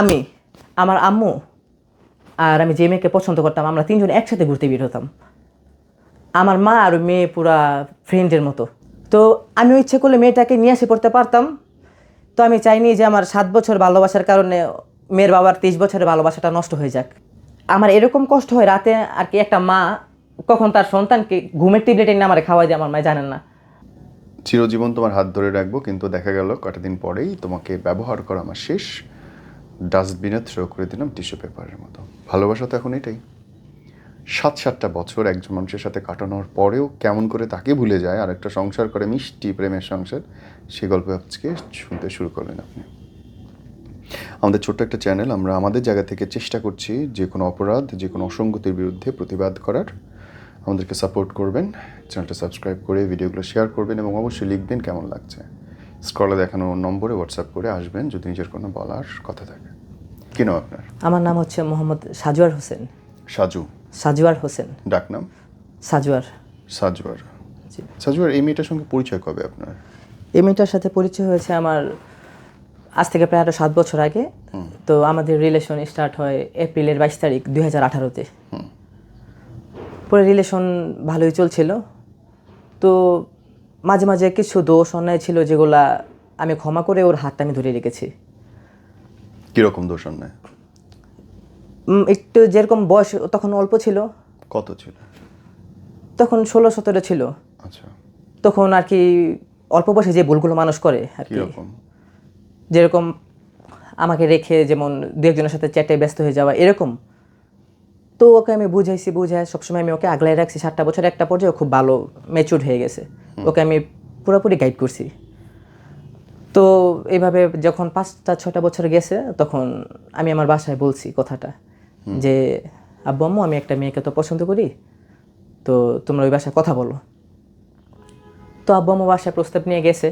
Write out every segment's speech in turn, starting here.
আমি, আমার আম্মু আর আমি যে মেয়েকে পছন্দ করতাম, আমরা তিনজন একসাথে ঘুরতে বের হতাম। আমার মা আর মেয়ে পুরা ফ্রেন্ডের মতো। তো আমি ইচ্ছে করলে মেয়েটাকে নিয়ে এসে পড়তে পারতাম। তো আমি চাইনি যে আমার সাত বছর ভালোবাসার কারণে মেয়ের বাবার তেইশ বছরের ভালোবাসাটা নষ্ট হয়ে যাক। আমার এরকম কষ্ট হয় রাতে আর কি একটা মা কখন তার সন্তানকে ঘুমের টিবলেট এনে আমার খাওয়াই দেয়, আমার মা জানেন না। চিরজীবন তোমার হাত ধরে রাখব, কিন্তু দেখা গেল কটা দিন পরেই তোমাকে ব্যবহার করা আমার শেষ। ডাস্টবিনে থ্রো করে দিলাম টিস্যু পেপারের মতো। ভালোবাসা তো এখন এটাই। সাত সাতটা বছর একজন মানুষের সাথে কাটানোর পরেও কেমন করে তাকে ভুলে যায় আর একটা সংসার করে, মিষ্টি প্রেমের সংসার সেই গল্প আজকে শুনতে শুরু করলেন আপনি। আমাদের ছোট্ট একটা চ্যানেল আমরা আমাদের জায়গা থেকে চেষ্টা করছি যে কোনো অপরাধ, যে কোনো অসঙ্গতির বিরুদ্ধে প্রতিবাদ করার। আমাদেরকে সাপোর্ট করবেন চ্যানেলটা সাবস্ক্রাইব করে ভিডিওগুলো শেয়ার করবেন এবং অবশ্যই লিখবেন কেমন লাগছে। স্ক্রলে দেখানো নম্বরে হোয়াটসঅ্যাপ করে আসবেন যদি নিজের কোনো বলার কথা থাকে। কি নাম আপনার? আমার নাম হচ্ছে মোহাম্মদ সাজুয়ার হোসেন। সাজু। সাজুয়ার হোসেন। ডাকনাম সাজুয়ার সাজুয়ার জি। সাজুয়ার এই মেয়েটার সঙ্গে পরিচয় কবে আপনার? এই মেয়েটার সাথে পরিচয় হয়েছে আমার আজ থেকে প্রায় আরও সাত বছর আগে। তো আমাদের রিলেশন স্টার্ট হয় এপ্রিলের বাইশ তারিখ দুই হাজার আঠারোতে। পরে রিলেশন ভালোই চলছিল। তো মাঝে মাঝে কিছু দোষ অন্যায় ছিল যেগুলা আমি ক্ষমা করে ওর হাতটা আমি ধরে রেখেছি। কীরকম দোষ অন্যায়? একটু যেরকম বয়স তখন অল্প ছিল। কত ছিল? তখন ষোলো সতেরো ছিল। আচ্ছা। তখন আর কি অল্প বয়সে যে ভুলগুলো মানুষ করে আর কি। যেরকম আমাকে রেখে যেমন দু একজনের সাথে চ্যাটে ব্যস্ত হয়ে যাওয়া এরকম। তো ওকে আমি বুঝাইছি বুঝাই সবসময় আমি ওকে আগলাই রাখছি। সাতটা বছর একটা পর্যায়ে খুব ভালো ম্যাচুর হয়ে গেছে। ওকে আমি পুরোপুরি গাইড করছি। তো এইভাবে যখন পাঁচটা ছটা বছর গেছে তখন আমি আমার বাসায় বলছি কথাটা যে আব্বু আম্মু আমি একটা মেয়েকে তো পছন্দ করি তো তোমরা ওই বাসায় কথা বলো। তো আব্বু আম্মু বাসায় প্রস্তাব নিয়ে গেছে।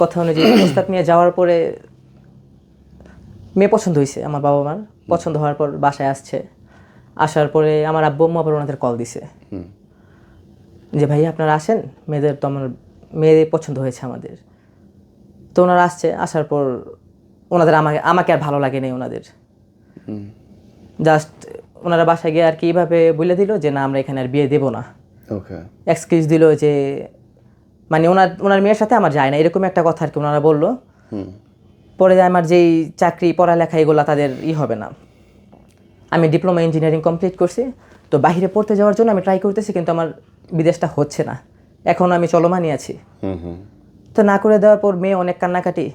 কথা অনুযায়ী প্রস্তাব নিয়ে যাওয়ার পরে মেয়ে পছন্দ হয়েছে আমার বাবা মার পছন্দ হওয়ার পর বাসায় আসছে। আসার পরে আমার আব্বু আম্মু আবার ওনাদের কল দিছে। যে ভাই আপনারা আসেন? মেয়েদের তো আমার মেয়ে পছন্দ হয়েছে আমাদের। তো ওনারা আসছে আসার পর ওনাদের আমাকে আমাকে আর ভালো লাগে নেই ওনাদের। জাস্ট ওনারা বাসায় গিয়ে আর কি এইভাবে বলে দিল যে না আমরা এখানে আর বিয়ে দেবো না। এক্সকিউজ দিল যে মানে ওনার ওনার মেয়ের সাথে আমার যায় না এরকম একটা কথা আর কি ওনারা বলল। পরে আমার যেই চাকরি পড়ালেখা এগুলো তাদের ই হবে না। আমি ডিপ্লোমা ইঞ্জিনিয়ারিং কমপ্লিট করছি। তো বাইরে পড়তে যাওয়ার জন্য আমি ট্রাই করতেছি কিন্তু আমার বিদেশটা হচ্ছে না। এখন আমি চলমানই আছি। তো না করে দেওয়ার পর মেয়ে অনেক কান্নাকাটি।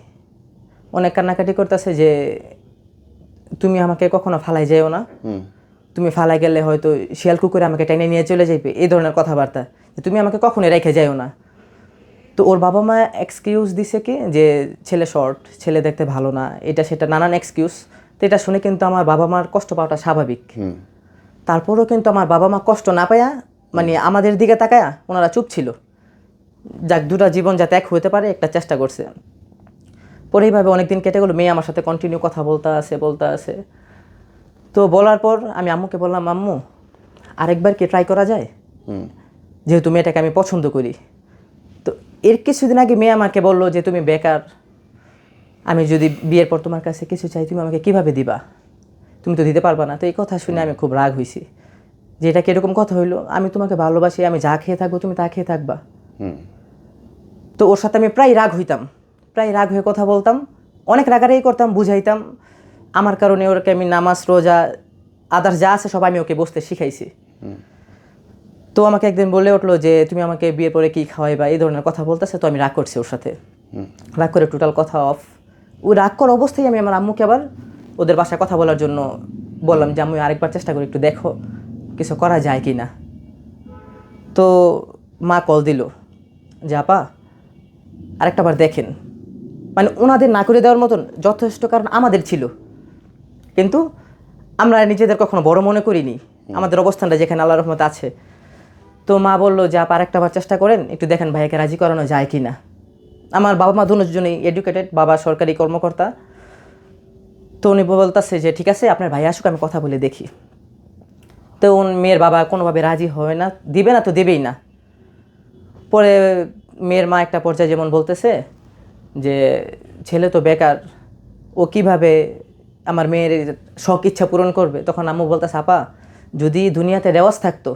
অনেক কান্নাকাটি করতেছে যে তুমি আমাকে কখনো ফালাই যেও না। তুমি ফালাই গেলে হয়তো শিয়াল কুকুরে আমাকে টেনে নিয়ে চলে যাইবে। এই ধরনের কথাবার্তা। তুমি আমাকে কখনোই রেখে যাইও না। তো ওর বাবা মা এক্সকিউজ দিছে কি? যে ছেলে শর্ট ছেলে দেখতে ভালো না এটা সেটা নানান এক্সকিউজ তো এটা শুনে কিন্তু আমার বাবা মার কষ্ট পাওয়াটা স্বাভাবিক। তারপরেও কিন্তু আমার বাবা মা কষ্ট না পায়া মানে আমাদের দিকে তাকায়া ওনারা চুপ ছিল। যাক দুটা জীবন যাতে এক হতে পারে একটা চেষ্টা করছে। পরে এইভাবে অনেকদিন কেটে গেলো মেয়ে আমার সাথে কন্টিনিউ কথা বলতে আছে বলতে আছে। তো বলার পর আমি আম্মুকে বললাম আম্মু আরেকবার কি ট্রাই করা যায়? যেহেতু মেয়েটাকে আমি পছন্দ করি। এর কিছুদিন আগে মেয়ে আমাকে বলল যে তুমি বেকার। আমি যদি বিয়ের পর তোমার কাছে কিছু চাই তুমি আমাকে কীভাবে দিবা? তুমি তো দিতে পারবা না। তো এই কথা শুনে আমি খুব রাগ হয়েছি যে এটা কীরকম কথা হইল? আমি তোমাকে ভালোবাসি আমি যা খেয়ে থাকব তুমি তা খেয়ে থাকবা। তো ওর সাথে আমি প্রায় রাগ হইতাম। প্রায় রাগ হয়ে কথা বলতাম। অনেক রাগারাগি করতাম বুঝাইতাম। আমার কারণে ওরকে আমি নামাজ রোজা আদার্স যা আছে সব আমি ওকে বসতে শিখাইছি। তো আমাকে একদিন বলে উঠল যে তুমি আমাকে বিয়ের পরে কি খাওয়াইবা এই ধরনের কথা বলতেছে? তো আমি রাগ করছি ওর সাথে। রাগ করে টোটাল কথা অফ ওই রাগ করা অবস্থায় আমি আমার আম্মুকে আবার ওদের বাসায় কথা বলার জন্য বললাম যে আমি আরেকবার চেষ্টা করি একটু দেখো কিছু করা যায় কি না তো মা কল দিল যে আপা আরেকটা বার দেখেন। মানে ওনাদের না করে দেওয়ার মতন যথেষ্ট কারণ আমাদের ছিল। কিন্তু আমরা নিজেদের কখনো বড় মনে করিনি। আমাদের অবস্থানটা যেখানে আল্লাহ রহমত আছে তো মা বলল, যে আপ আর একটা বার চেষ্টা করেন, একটু দেখেন ভাইয়াকে রাজি করানো যায় কি না আমার বাবা মা দুজনেই এডুকেটেড বাবা সরকারি কর্মকর্তা। তো উনি বলতেছে যে, ঠিক আছে, আপনার ভাই আসুক, আমি কথা বলে দেখি। তো উন মেয়ের বাবা কোনোভাবে রাজি হয় না, দিবে না তো দেবেই না। পরে মেয়ের মা একটা পর্যায়ে যেমন বলতেছে যে, ছেলে তো বেকার, ও কীভাবে আমার মেয়ের শখ, ইচ্ছা পূরণ করবে? তখন আম্মু বলতে আপা, যদি দুনিয়াতে রেওয়াজ থাকতো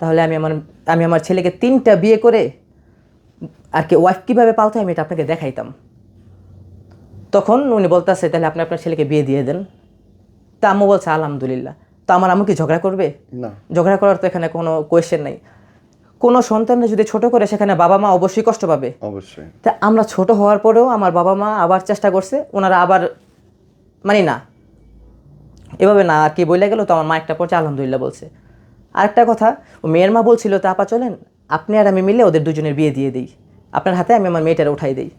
তাহলে আমি আমার আমি আমার ছেলেকে তিনটা বিয়ে করে আর কি ওয়াইফ কীভাবে পালতে আমি এটা আপনাকে দেখাইতাম। তখন উনি বলতেছে তাহলে আপনি আপনার ছেলেকে বিয়ে দিয়ে দেন। তা আম্মু বলছে আলহামদুলিল্লাহ। তো আমার আম্মু কি ঝগড়া করবে? না। ঝগড়া করার তো এখানে কোনো কোয়েশ্চেন নেই। কোনো সন্তানকে যদি ছোট করে সেখানে বাবা মা অবশ্যই কষ্ট পাবে। অবশ্যই। তা আমরা ছোট হওয়ার পরেও আমার বাবা মা আবার চেষ্টা করছে ওনারা আবার মানে না। এভাবে না আর কি বলে গেল তো আমার মা একটা পড়ছে আলহামদুলিল্লাহ বলছে। আরেকটা কথা ও মেয়ের মা বলছিল তা আপা চলেন আপনি আর আমি মিলে ওদের দুজনের বিয়ে দিয়ে দিই। আপনার হাতে আমি আমার মেয়েটার উঠাই দিই।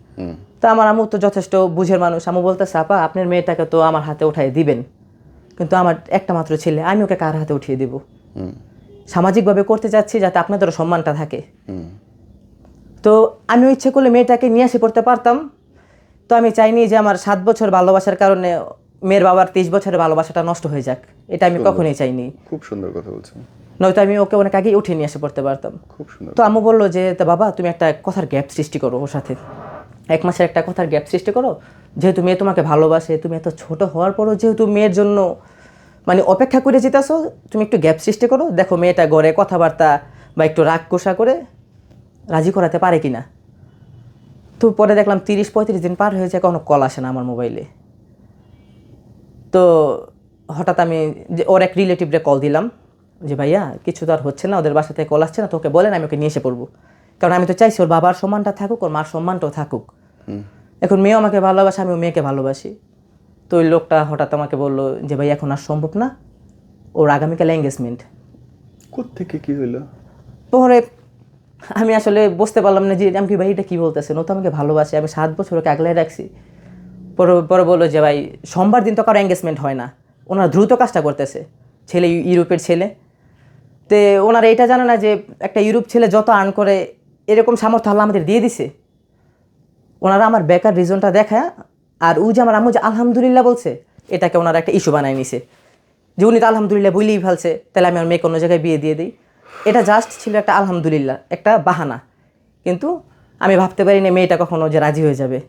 তো আমার আমু তো যথেষ্ট বুঝের মানুষ। আমু বলতেছে আপা আপনার মেয়েটাকে তো আমার হাতে উঠাই দিবেন কিন্তু আমার একটা মাত্র ছেলে আমি ওকে কার হাতে উঠিয়ে দিব? সামাজিকভাবে করতে চাচ্ছি যাতে আপনাদেরও সম্মানটা থাকে। তো আমিও ইচ্ছে করলে মেয়েটাকে নিয়ে এসে পড়তে পারতাম। তো আমি চাইনি যে আমার সাত বছর ভালোবাসার কারণে মেয়ের বাবার তেইশ বছরের ভালোবাসাটা নষ্ট হয়ে যাক। এটা আমি কখনোই চাইনি। খুব সুন্দর কথা বলছেন। নয়তো আমি ওকে অনেক আগেই উঠিয়ে নিয়ে এসে পড়তে পারতাম। খুব সুন্দর। তো আম্মু বলল যে তা বাবা তুমি একটা কথার গ্যাপ সৃষ্টি করো ওর সাথে। এক মাসের একটা কথার গ্যাপ সৃষ্টি করো। যেহেতু মেয়ে তোমাকে ভালোবাসে তুমি এত ছোট হওয়ার পরও যেহেতু মেয়ের জন্য মানে অপেক্ষা করে যেতেছো তুমি একটু গ্যাপ সৃষ্টি করো। দেখো মেয়েটা গড়ে কথাবার্তা বা একটু রাগ কোষা করে রাজি করাতে পারে কি না তো পরে দেখলাম তিরিশ পঁয়ত্রিশ দিন পার হয়ে যায় কোনো কল আসে না আমার মোবাইলে। তো হঠাৎ আমি যে ওর এক রিলেটিভরে কল দিলাম। যে ভাইয়া কিছু তো আর হচ্ছে না ওদের বাসা থেকে কল আসছে না তোকে বলেন আমি ওকে নিয়ে এসে পড়ব। কারণ আমি তো চাইছি ওর বাবার সম্মানটা থাকুক ওর মার সম্মানটাও থাকুক। এখন মেয়েও আমাকে ভালোবাসে আমি ও মেয়েকে ভালোবাসি। তো ওই লোকটা হঠাৎ আমাকে বলল যে ভাই এখন আর সম্ভব না ওর আগামীকাল এঙ্গেজমেন্ট কোত্থেকে কি হইল? পরে আমি আসলে বুঝতে পারলাম না যে আমি কি ভাই এটা কী বলতেছেন? ও তো আমাকে ভালোবাসে আমি সাত বছর ওকে আগলায় রাখছি। পরে পরে বলল যে ভাই সোমবার দিন তো কারও এঙ্গেজমেন্ট হয় না ওনারা দ্রুত কাজটা করতেছে। ছেলে ইউরোপের ছেলে তে ওনারা এটা জানে না যে একটা ইউরোপ ছেলে যত আর্ন করে এরকম সামর্থ্য আল্লাহ আমাদের দিয়ে দিছে। ওনারা আমার বেকার রিজনটা দেখা আর ও যে আমার আম্মু যে আলহামদুলিল্লাহ বলছে এটাকে ওনারা একটা ইস্যু বানায় নিছে। যে উনি তো আলহামদুলিল্লাহ বলেই ফেলছে তাহলে আমি আমার মেয়েকে অন্য জায়গায় বিয়ে দিয়ে দিই। এটা জাস্ট ছিল একটা আলহামদুলিল্লাহ একটা বাহানা। কিন্তু আমি ভাবতে পারি না মেয়েটা কখনো যে রাজি হয়ে যাবে।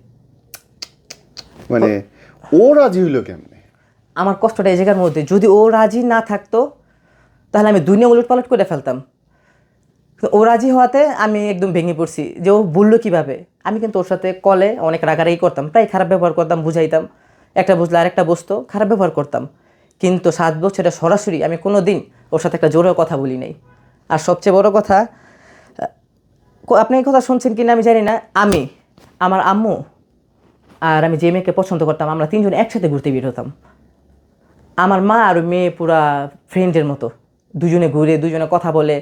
মানে ও রাজি হইল কেমনে? আমার কষ্টটা এই জায়গার মধ্যে যদি ও রাজি না থাকতো তাহলে আমি দুনিয়া উলট পালট করে ফেলতাম। ও রাজি হওয়াতে আমি একদম ভেঙে পড়ছি যে ও বলল কীভাবে? আমি কিন্তু ওর সাথে কলে অনেক রাগারাগি করতাম, প্রায় খারাপ ব্যবহার করতাম, বুঝাইতাম। একটা বুঝলে আরেকটা বুঝতো, খারাপ ব্যবহার করতাম। কিন্তু সাত বছরে সরাসরি আমি কোনো দিন ওর সাথে একটা জোরেও কথা বলি নাই। আর সবচেয়ে বড় কথা আপনি কথা শুনছেন কিনা আমি জানি না। আমি, আমার আম্মু আর আমি যে মেয়েকে পছন্দ করতাম, আমরা তিনজন একসাথে ঘুরতে বের হতাম। আমার মা আর মেয়ে পুরা ফ্রেন্ডের মতো। দুজনে ঘুরে দুজনে কথা বলে।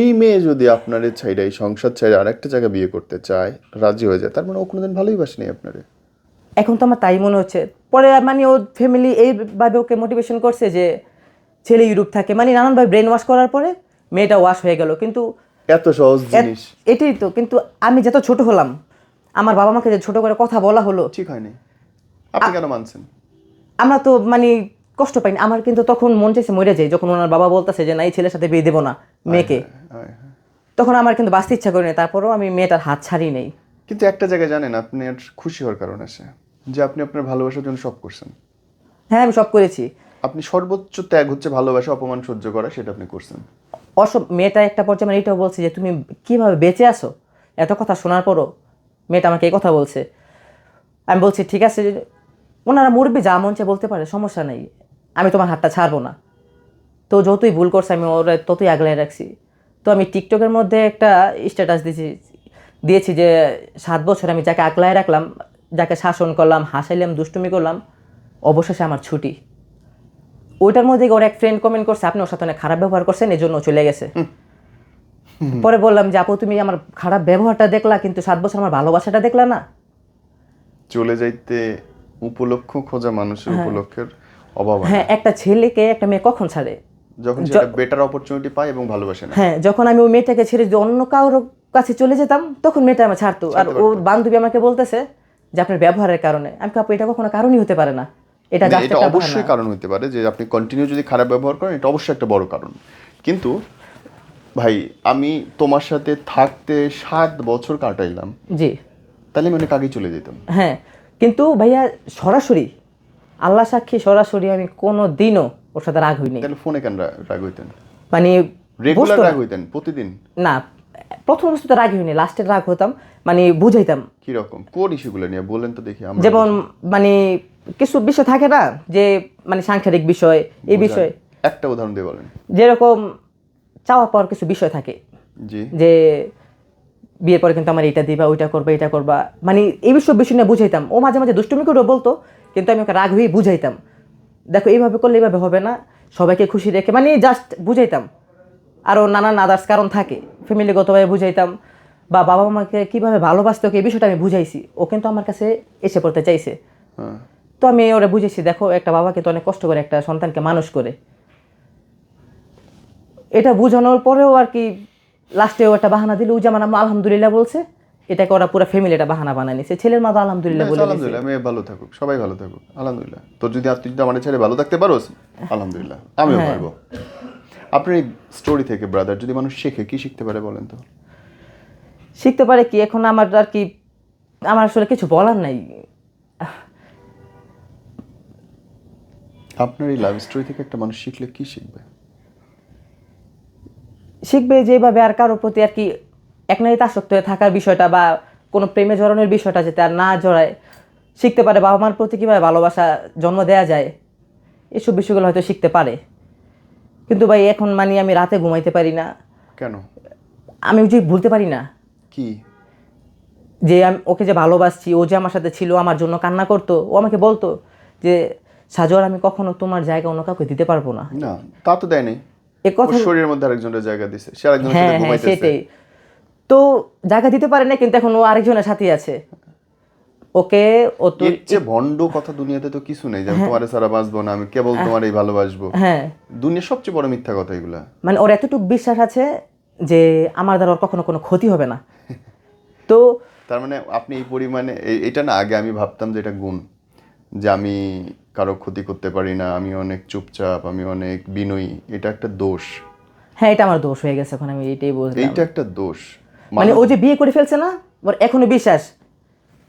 এই মেয়ে যদি আপনার ছাইড়া এই সংসার ছাইড়া আরেকটা জায়গায় বিয়ে করতে চায় রাজি হয়ে যায় তার মানে ও কোনোদিন ভালোই বাসেনি আপনারে। এখন তো আমার তাই মনে হচ্ছে। পরে মানে ও ফ্যামিলি এইভাবে ওকে মোটিভেশন করছে যে ছেলে ইউরোপ থাকে। মানে নানানভাবে ব্রেন ওয়াশ করার পরে মেয়েটা ওয়াশ হয়ে গেল। কিন্তু এত সহজ জিনিস। এটাই তো কিন্তু আমি যত ছোট হলাম আমার বাবা মাকে যে ছোট করে কথা বলা হলো ঠিক হয়নি। আপনি কেন মানছেন? আমরা তো মানে কষ্ট পাইনি। আমার কিন্তু তখন মন চাইছে মরে যায় যখন ওনার বাবা বলতেছে যে না এই ছেলের সাথে বিয়ে দেবো না মেয়েকে। তখন আমার কিন্তু বাঁচতে ইচ্ছা করিনি তারপরেও আমি মেয়েটার হাত ছাড়ি নেই। কিন্তু একটা জায়গায় জানেন আপনি আর খুশি হওয়ার কারণ আছে। যে আপনি আপনার ভালোবাসার জন্য সব করছেন। হ্যাঁ আমি সব করেছি। আপনি সর্বোচ্চ ত্যাগ হচ্ছে ভালোবাসা অপমান সহ্য করা সেটা আপনি করছেন। অসব মেয়েটা একটা পর্যায়ে মানে এটাও বলছে যে তুমি কীভাবে বেঁচে আসো এত কথা শোনার পরও মেয়েটা আমাকে এই কথা বলছে। আমি বলছি ঠিক আছে ওনারা মরবে যা মন চায় বলতে পারে সমস্যা নেই। আমি তোমার হাতটা ছাড়বো না। তো যতই ভুল করছে আমি ওরা ততই আগলায় রাখছি। তো আমি টিকটকের মধ্যে একটা স্ট্যাটাস দিয়েছি দিয়েছি যে সাত বছর আমি যাকে আগলায় রাখলাম যাকে শাসন করলাম হাসাইলাম দুষ্টুমি করলাম অবশেষে আমার ছুটি। ওইটার মধ্যে ওর এক ফ্রেন্ড কমেন্ট করছে আপনি ওর সাথে অনেক খারাপ ব্যবহার করছেন এই জন্য চলে গেছে। পরে বললাম যে আপু তুমি আমার খারাপ ব্যবহারটা দেখলা কিন্তু সাত বছর আমার ভালোবাসাটা দেখলা না? চলে যাইতে উপলক্ষ খোঁজা মানুষের উপলক্ষের অভাব হ্যাঁ একটা ছেলেকে একটা মেয়ে কখন ছাড়ে? যখন সেটা বেটার অপরচুনিটি পায় এবং ভালোবাসে না। হ্যাঁ যখন আমি ওই মেয়েটাকে ছেড়ে যদি অন্য কারোর কাছে চলে যেতাম তখন মেয়েটা আমার ছাড়তো। আর ওর বান্ধবী আমাকে বলতেছে যে আপনার ব্যবহারের কারণে। আমি কাপু এটা কখনো কারণই হতে পারে না। এটা এটা অবশ্যই কারণ হতে পারে যে আপনি কন্টিনিউ যদি খারাপ ব্যবহার করেন এটা অবশ্যই একটা বড় কারণ। কিন্তু ভাই আমি তোমার সাথে থাকতে সাত বছর কাটাইলাম। জি। তাহলে আমি অনেক আগেই চলে যেতাম। হ্যাঁ কিন্তু ভাইয়া সরাসরি আল্লাহ সাক্ষী সরাসরি আমি কোনো দিনও ওর সাথে রাগ হইনি। তাহলে ফোনে কেন রাগ হইতেন? মানে রেগুলার রাগ হইতেন প্রতিদিন? না প্রথম অবস্থাতে রাগ হইনি লাস্টের রাগ হতাম মানে বুঝাইতাম। কীরকম কোন ইস্যুগুলো নিয়ে? বলেন তো দেখি আমরা যেমন মানে কিছু বিষয় থাকে না যে মানে সাংসারিক বিষয় এই। বিষয়। একটা উদাহরণ দিয়ে বলেন। যেরকম চাওয়া পাওয়ার কিছু বিষয় থাকে জি। যে বিয়ের পরে কিন্তু আমার এটা দিবা ওইটা করবা এটা করবা মানে এই বিষয় বিষয় নিয়ে বুঝাইতাম। ও মাঝে মাঝে দুষ্টুমি করে বলতো কিন্তু আমি ওকে রাগ হয়ে বুঝাইতাম। দেখো এইভাবে করলে এইভাবে হবে না। সবাইকে খুশি রেখে মানে জাস্ট বুঝাইতাম। আরও নানান আদার্স কারণ থাকে। ফ্যামিলিগতভাবে বুঝাইতাম। বা বাবা মাকে কীভাবে ভালোবাসতে ওকে এই বিষয়টা আমি বুঝাইছি। ও কিন্তু আমার কাছে এসে পড়তে চাইছে। হ্যাঁ। তো আমি ওরা বুঝেছি দেখো একটা বাবা কিন্তু অনেক কষ্ট করে একটা সন্তানকে মানুষ করে। এটা বোঝানোর পরেও আর কি লাস্টেও একটা বাহানা দিল ও যেমন আম্মা আলহামদুলিল্লাহ বলছে। এটাকে ওরা পুরো ফ্যামিলি এটা বাহানা বানায় নিছে। ছেলের মা তো আলহামদুলিল্লাহ বলে আলহামদুলিল্লাহ মেয়ে ভালো থাকুক সবাই ভালো থাকুক আলহামদুলিল্লাহ। তোর যদি আর তুই যদি আমার ছেলে ভালো থাকতে পারোস আলহামদুলিল্লাহ আমিও হ্যাঁ। পারব। আপনার এই স্টোরি থেকে ব্রাদার যদি মানুষ শেখে কি শিখতে পারে বলেন তো? শিখতে পারে কি? এখন আমার আর কি আমার আসলে কিছু বলার নাই। আপনার এই লাভ স্টোরি থেকে একটা মানুষ শিখলে কি শিখবে? শিখবে যেভাবে আর কারোর প্রতি আর কি এক নারীতে আসক্ত হয়ে থাকার বিষয়টা বা কোনো প্রেমে জড়ানোর বিষয়টা যাতে আর না জড়ায় শিখতে পারে বাবা মার প্রতি কীভাবে ভালোবাসা জন্ম দেওয়া যায় এসব বিষয়গুলো হয়তো শিখতে পারে। কিন্তু ভাই এখন মানে আমি রাতে ঘুমাইতে পারি না। কেন? আমি ওই যে ভুলতে পারি না। কি? যে আমি ওকে যে ভালোবাসছি ও যে আমার সাথে ছিল আমার জন্য কান্না করতো ও আমাকে বলতো যে সাজর আমি কখনো তোমার জায়গা অন্য কাউকে দিতে পারব না। না তা তো দেয়নি এ কথা শরীরের মধ্যে আরেকজনের জায়গা দিছে সে আরেকজনের হ্যাঁ সাথে হ্যাঁ ঘুমাইতেছে। তো জায়গা দিতে পারে না কিন্তু এখন ও আরেকজনের সাথে আছে। ওকে ও তো চেয়ে ভণ্ড কথা দুনিয়াতে তো কিছু নেই যে তোমারে তোমার ছাড়া বাঁচবো না আমি কেবল তোমার এই ভালোবাসবো। হ্যাঁ। দুনিয়ার সবচেয়ে বড় মিথ্যা কথা এগুলা। মানে ওর এতটুকু বিশ্বাস আছে যে আমার দ্বারা ওর কখনো কোনো ক্ষতি হবে না। তো তার মানে আপনি এই পরিমাণে এটা না আগে আমি ভাবতাম যে এটা গুণ যে আমি কারও ক্ষতি করতে পারি না আমি অনেক চুপচাপ আমি অনেক বিনয়ী এটা একটা দোষ। হ্যাঁ এটা আমার দোষ হয়ে গেছে এখন আমি এইটাই বুঝলাম এইটা একটা দোষ। মানে ও যে বিয়ে করে ফেলছে না ওর এখনও বিশ্বাস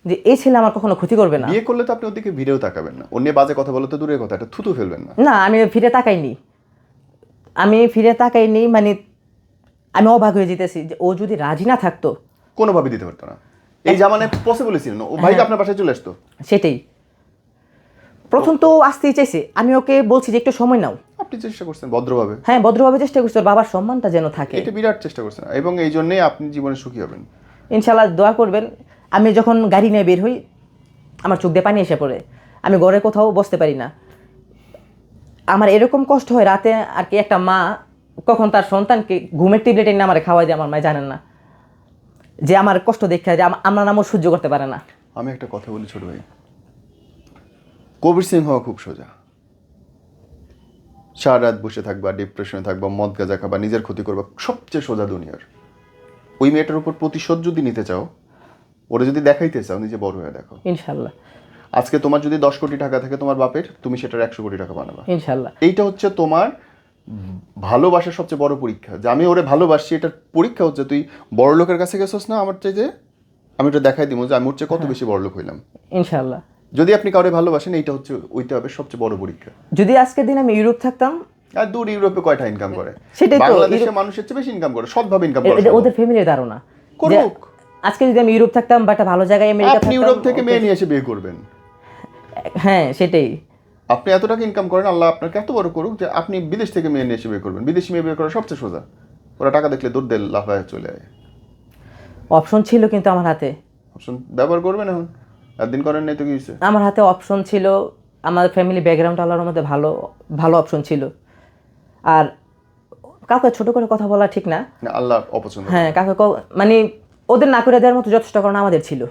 যে এই ছেলে আমার কখনো ক্ষতি করবে না। বিয়ে করলে তো আপনি ওদিকে ভিড়েও তাকাবেন না। অন্য বাজে কথা বলে তো দূরের কথা এটা থুতু ফেলবেন না। না আমি ফিরে তাকাইনি। আমি ফিরে তাকাইনি মানে আমি অবাক হয়ে যেতেছি যে ও যদি রাজি না থাকতো। কোনোভাবে দিতে পারতো না। এই জামানে পসিবলই ছিল না। ও ভাই আপনার বাসায় চলে আসতো। সেটাই। প্রথম তো আসতেই চাইছে। আমি ওকে বলছি যে একটু সময় নাও। আপনি চেষ্টা করছেন ভদ্রভাবে। হ্যাঁ ভদ্রভাবে চেষ্টা করছি ওর বাবার সম্মানটা যেন থাকে। এটা বিরাট চেষ্টা করছেন এবং এই জন্যই আপনি জীবনে সুখী হবেন। ইনশাল্লাহ দোয়া করবেন আমি যখন গাড়ি নিয়ে বের হই আমার চোখ দিয়ে পানি এসে পড়ে আমি ঘরে কোথাও বসতে পারি না। আমার এরকম কষ্ট হয় রাতে আর কি একটা মা কখন তার সন্তানকে ঘুমের ট্যাবলেট এনে আমার খাওয়াই দেয় আমার মা জানেন না। যে আমার কষ্ট দেখে যে আমার নামও সহ্য করতে পারে না। আমি একটা কথা বলি ছোট ভাই কবির সিং হওয়া খুব সোজা। সারা রাত বসে থাকবা ডিপ্রেশনে থাকবা মদ গাঁজা খাবা নিজের ক্ষতি করবা সবচেয়ে সোজা দুনিয়ার। ওই মেয়েটার উপর প্রতিশোধ যদি নিতে চাও ওরা যদি দেখাইতে চাও নিজে বড় হয়ে দেখো। ইনশাল্লাহ। আজকে তোমার যদি দশ কোটি টাকা থাকে তোমার বাপের তুমি সেটার একশো কোটি টাকা বানাবা। ইনশাল্লাহ। এইটা হচ্ছে তোমার ভালোবাসার সবচেয়ে বড় পরীক্ষা। যে আমি ওরে ভালোবাসি এটার পরীক্ষা হচ্ছে তুই বড় লোকের কাছে গেছিস না আমার চেয়ে যে আমি ওটা দেখাই দিব যে আমি ওর চেয়ে কত বেশি বড় লোক হইলাম। ইনশাল্লাহ। যদি আপনি কাউরে ভালোবাসেন এইটা হচ্ছে ওইটা হবে সবচেয়ে বড় পরীক্ষা। যদি আজকের দিন আমি ইউরোপ থাকতাম? আর দূর ইউরোপে কয়টা ইনকাম করে? সেটাই তো, বাংলাদেশে মানুষের চেয়ে বেশি ইনকাম করে সৎভাবে ইনকাম করে এটা ওদের ফ্যামিলির ধারণা। করুক। আজকে যদি আমি ইউরোপ থাকতাম বা একটা ভালো জায়গায় আমেরিকা আপনি ইউরোপ থেকে মেয়ে নিয়ে এসে বিয়ে করবেন। হ্যাঁ সেটাই। আপনি এত টাকা ইনকাম করেন আল্লাহ আপনাকে এত বড় করুক যে আপনি বিদেশ থেকে মেয়ে নিয়ে এসে বিয়ে করবেন। বিদেশি মেয়ে বিয়ে করা সবচেয়ে সোজা। ওরা টাকা দেখলে দৌড় দেয় লাফায় চলে আয় অপশন ছিল কিন্তু আমার হাতে। অপশন ব্যবহার করবেন এখন। একদিন করেন নাই তো কি হয়েছে আমার হাতে অপশন ছিল আমার ফ্যামিলি ব্যাকগ্রাউন্ড আল্লাহর মধ্যে ভালো ভালো অপশন ছিল। আর কাউকে ছোট করে কথা বলা ঠিক না। আল্লাহ অপছন্দ হ্যাঁ কাউকে মানে ওদের না করে দেওয়ার মতো যথেষ্ট কারণ আমাদের ছিল।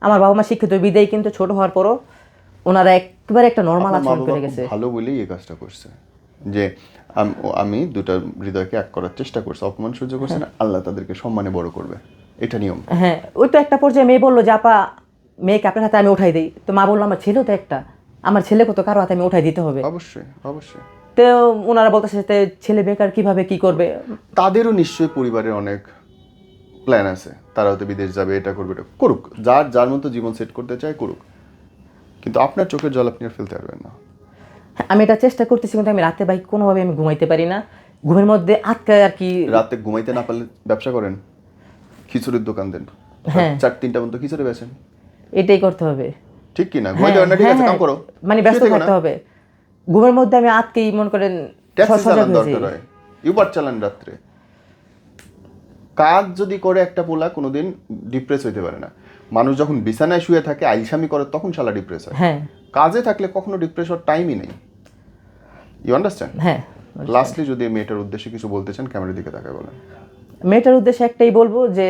আমার বাবা মা শিক্ষিত বিদায় কিন্তু ছোট হওয়ার পরও ওনারা একবারে একটা নর্মাল আচরণ করে গেছে। ভালো বলেই এই কাজটা করছে। যে আম- দুটা হৃদয়কে এক করার চেষ্টা করছি অপমান সহ্য করছে না আল্লাহ তাদেরকে সম্মানে বড় করবে। এটা নিয়ম। হ্যাঁ ওই তো একটা পর্যায়ে মেয়ে বলল যে আপা মেয়েকে আপনার হাতে আমি উঠাই দিই। তো মা বলল আমার ছেলেও তো একটা। আমার ছেলেকে তো কারও হাতে আমি উঠাই দিতে হবে। অবশ্যই অবশ্যই। তো ওনারা বলতেছে যে ছেলে বেকার কীভাবে কি করবে? তাদেরও নিশ্চয়ই পরিবারের অনেক প্ল্যান আছে। তারা হয়তো বিদেশ যাবে এটা করবে এটা করুক। যার যার মতো জীবন সেট করতে চায় করুক। কিন্তু আপনার চোখের জল আপনি আর ফেলতে পারবেন না। হ্যাঁ, আমি এটা চেষ্টা করতেছি কিন্তু আমি রাতে ভাই কোনোভাবে আমি ঘুমাইতে পারি না। ঘুমের মধ্যে আটকায় আর কি রাতে ঘুমাইতে না পারলে ব্যবসা করেন? খিচুড়ির দোকান দেন। হ্যাঁ। চার তিনটা পর্যন্ত খিচুড়ি বেছেন এটাই করতে হবে। ঠিক কি না ঘুমাইতে পারেন না ঠিক হ্যাঁ, আছে কাম হ্যাঁ, করো। মানে ব্যস্ত থাকতে হবে। ঘুমের মধ্যে আমি আটকেই মন করেন ট্যাক্সি চালান দরকার হয়। ইউবার চালান রাত্রে। কাজ যদি করে একটা পোলা কোনোদিন ডিপ্রেস হইতে পারে না। মানুষ যখন বিছানায় শুয়ে থাকে আইসামি করে তখন শালা ডিপ্রেস হয়। হ্যাঁ। কাজে থাকলে কখনো ডিপ্রেস হওয়ার টাইমই নেই। ইউ আন্ডারস্ট্যান্ড হ্যাঁ লাস্টলি যদি মেয়েটার উদ্দেশ্যে কিছু বলতে চান ক্যামেরার দিকে তাকায় বলেন। মেয়েটার উদ্দেশ্যে একটাই বলব যে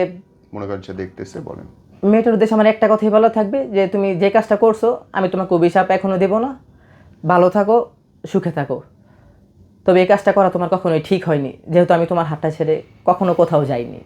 মনে করেন সে দেখতেছে বলেন। মেয়েটার উদ্দেশ্যে আমার একটা কথাই বলা থাকবে যে তুমি যে কাজটা করছ, আমি তোমাকে অভিশাপ এখনও দেবো না। ভালো থাকো, সুখে থাকো। তবে এই কাজটা করা তোমার কখনোই ঠিক হয়নি, যেহেতু আমি তোমার হাতটা ছেড়ে কখনো কোথাও যাইনি।